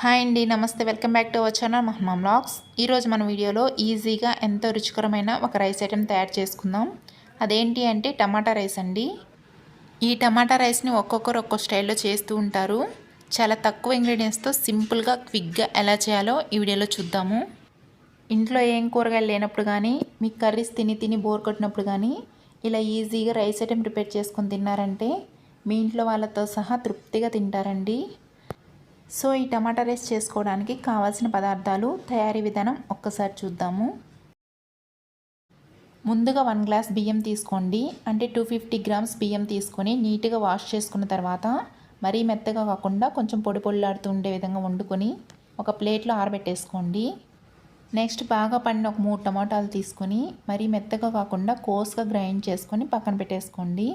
Hi అండి నమస్తే. Welcome back to our channel మహమ్మా blogs ఈరోజు మన వీడియోలో ఈజీగా ఎంతో రుచికరమైన ఒక రైస్ ఐటెం తయారు చేసుకుందాం. అదేంటి అంటే టమాటా రైస్ అండి. ఈ టమాటా రైస్ని ఒక్కొక్కరు ఒక్కో స్టైల్లో చేస్తూ ఉంటారు. చాలా తక్కువ ఇంగ్రీడియంట్స్తో సింపుల్గా క్విక్గా ఎలా చేయాలో ఈ వీడియోలో చూద్దాము. ఇంట్లో ఏం కూరగాయలు లేనప్పుడు కానీ మీకు కర్రీస్ తిని తిని బోర్ కొట్టినప్పుడు కానీ ఇలా ఈజీగా రైస్ ఐటెం ప్రిపేర్ చేసుకొని తిన్నారంటే మీ ఇంట్లో వాళ్ళతో సహా తృప్తిగా తింటారండి. సో ఈ టమాటా రైస్ చేసుకోవడానికి కావాల్సిన పదార్థాలు తయారీ విధానం ఒక్కసారి చూద్దాము. ముందుగా వన్ గ్లాస్ బియ్యం తీసుకోండి. అంటే టూ ఫిఫ్టీ గ్రామ్స్ బియ్యం తీసుకొని నీట్గా వాష్ చేసుకున్న తర్వాత మరీ మెత్తగా కాకుండా కొంచెం పొడి పొడిలాడుతూ ఉండే విధంగా వండుకొని ఒక ప్లేట్లో ఆరబెట్టేసుకోండి. నెక్స్ట్ బాగా పండిన ఒక మూడు టమాటాలు తీసుకొని మరీ మెత్తగా కాకుండా కోస్గా గ్రైండ్ చేసుకొని పక్కన పెట్టేసుకోండి.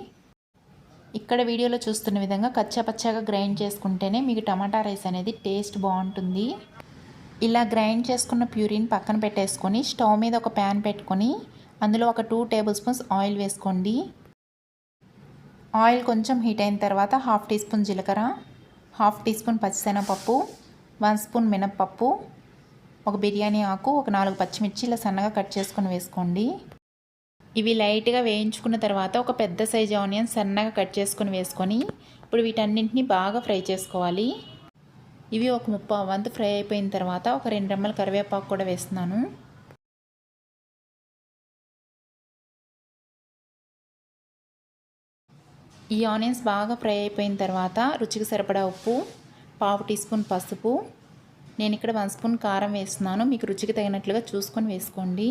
ఇక్కడ వీడియోలో చూస్తున్న విధంగా కచ్చాపచ్చాగా గ్రైండ్ చేసుకుంటేనే మీకు టమాటా రైస్ అనేది టేస్ట్ బాగుంటుంది. ఇలా గ్రైండ్ చేసుకున్న ప్యూరిని పక్కన పెట్టేసుకొని స్టవ్ మీద ఒక ప్యాన్ పెట్టుకొని అందులో ఒక టూ టేబుల్ స్పూన్స్ ఆయిల్ వేసుకోండి. ఆయిల్ కొంచెం హీట్ అయిన తర్వాత హాఫ్ టీ స్పూన్ జీలకర్ర హాఫ్ టీ స్పూన్ పచ్చిశనగపప్పు వన్ స్పూన్ మినప్పప్పు ఒక బిర్యానీ ఆకు ఒక నాలుగు పచ్చిమిర్చి ఇలా సన్నగా కట్ చేసుకొని వేసుకోండి. ఇవి లైట్గా వేయించుకున్న తర్వాత ఒక పెద్ద సైజు ఆనియన్ సన్నగా కట్ చేసుకొని వేసుకొని ఇప్పుడు వీటన్నింటినీ బాగా ఫ్రై చేసుకోవాలి. ఇవి ఒక ముప్పై వంతు ఫ్రై అయిపోయిన తర్వాత ఒక రెండు రెమ్మల కరివేపాకు కూడా వేస్తున్నాను. ఈ ఆనియన్స్ బాగా ఫ్రై అయిపోయిన తర్వాత రుచికి సరిపడా ఉప్పు పావు టీ స్పూన్ పసుపు. నేను ఇక్కడ వన్ స్పూన్ కారం వేస్తున్నాను. మీకు రుచికి తగినట్లుగా చూసుకొని వేసుకోండి.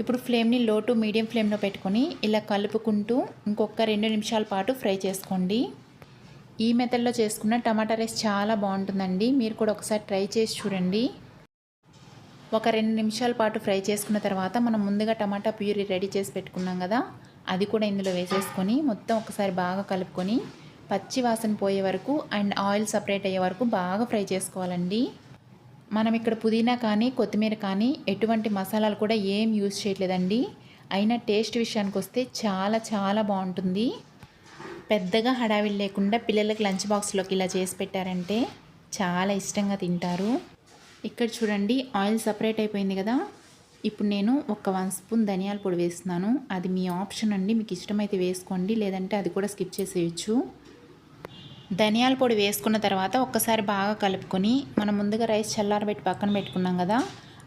ఇప్పుడు ఫ్లేమ్ని లో టు మీడియం ఫ్లేమ్లో పెట్టుకొని ఇలా కలుపుకుంటూ ఇంకొక రెండు నిమిషాల పాటు ఫ్రై చేసుకోండి. ఈ మెథడ్లో చేసుకున్న టమాటా రైస్ చాలా బాగుంటుందండి. మీరు కూడా ఒకసారి ట్రై చేసి చూడండి. ఒక రెండు నిమిషాల పాటు ఫ్రై చేసుకున్న తర్వాత మనం ముందుగా టమాటా ప్యూరీ రెడీ చేసి పెట్టుకున్నాం కదా అది కూడా ఇందులో వేసేసుకొని మొత్తం ఒకసారి బాగా కలుపుకొని పచ్చి వాసన పోయే వరకు అండ్ ఆయిల్ సపరేట్ అయ్యే వరకు బాగా ఫ్రై చేసుకోవాలండి. మనం ఇక్కడ పుదీనా కానీ కొత్తిమీర కానీ ఎటువంటి మసాలాలు కూడా ఏం యూజ్ చేయట్లేదండి. అయినా టేస్ట్ విషయానికి వస్తే చాలా చాలా బాగుంటుంది. పెద్దగా హడావిడి లేకుండా పిల్లలకి లంచ్ బాక్స్లోకి ఇలా చేసి పెట్టారంటే చాలా ఇష్టంగా తింటారు. ఇక్కడ చూడండి ఆయిల్ సపరేట్ అయిపోయింది కదా. ఇప్పుడు నేను ఒక వన్ స్పూన్ ధనియాల పొడి వేస్తున్నాను. అది మీ ఆప్షన్ అండి. మీకు ఇష్టమైతే వేసుకోండి. లేదంటే అది కూడా స్కిప్ చేసేయచ్చు. ధనియాల పొడి వేసుకున్న తర్వాత ఒక్కసారి బాగా కలుపుకొని మనం ముందుగా రైస్ చల్లారబెట్టి పక్కన పెట్టుకున్నాం కదా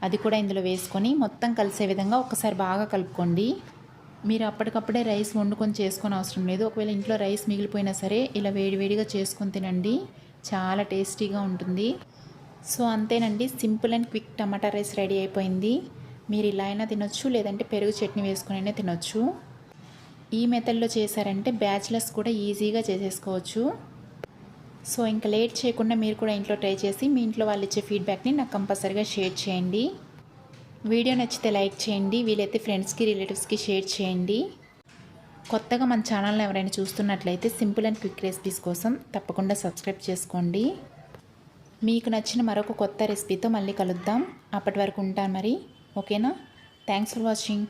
అది కూడా ఇందులో వేసుకొని మొత్తం కలిసే విధంగా ఒక్కసారి బాగా కలుపుకోండి. మీరు అప్పటికప్పుడే రైస్ వండుకొని చేసుకొని అవసరం లేదు. ఒకవేళ ఇంట్లో రైస్ మిగిలిపోయినా సరే ఇలా వేడివేడిగా చేసుకొని తినండి. చాలా టేస్టీగా ఉంటుంది. సో అంతేనండి. Simple and quick tomato rice ready అయిపోయింది. మీరు ఇలా అయినా తినొచ్చు లేదంటే పెరుగు చట్నీ వేసుకుని అయినా తినొచ్చు. ఈ మెథడ్లో చేశారంటే బ్యాచిలర్స్ కూడా ఈజీగా చేసేసుకోవచ్చు. సో ఇంకా లేట్ చేయకుండా మీరు కూడా ఇంట్లో ట్రై చేసి మీ ఇంట్లో వాళ్ళు ఇచ్చే ఫీడ్బ్యాక్ని నాకు కంపల్సరీగా షేర్ చేయండి. వీడియో నచ్చితే లైక్ చేయండి వీలైతే ఫ్రెండ్స్కి రిలేటివ్స్కి షేర్ చేయండి. కొత్తగా మన ఛానల్ని ఎవరైనా చూస్తున్నట్లయితే సింపుల్ అండ్ క్విక్ రెసిపీస్ కోసం తప్పకుండా సబ్స్క్రైబ్ చేసుకోండి. మీకు నచ్చిన మరొక కొత్త రెసిపీతో మళ్ళీ కలుద్దాం. అప్పటి వరకు ఉంటాను మరి. ఓకేనా? Thanks for watching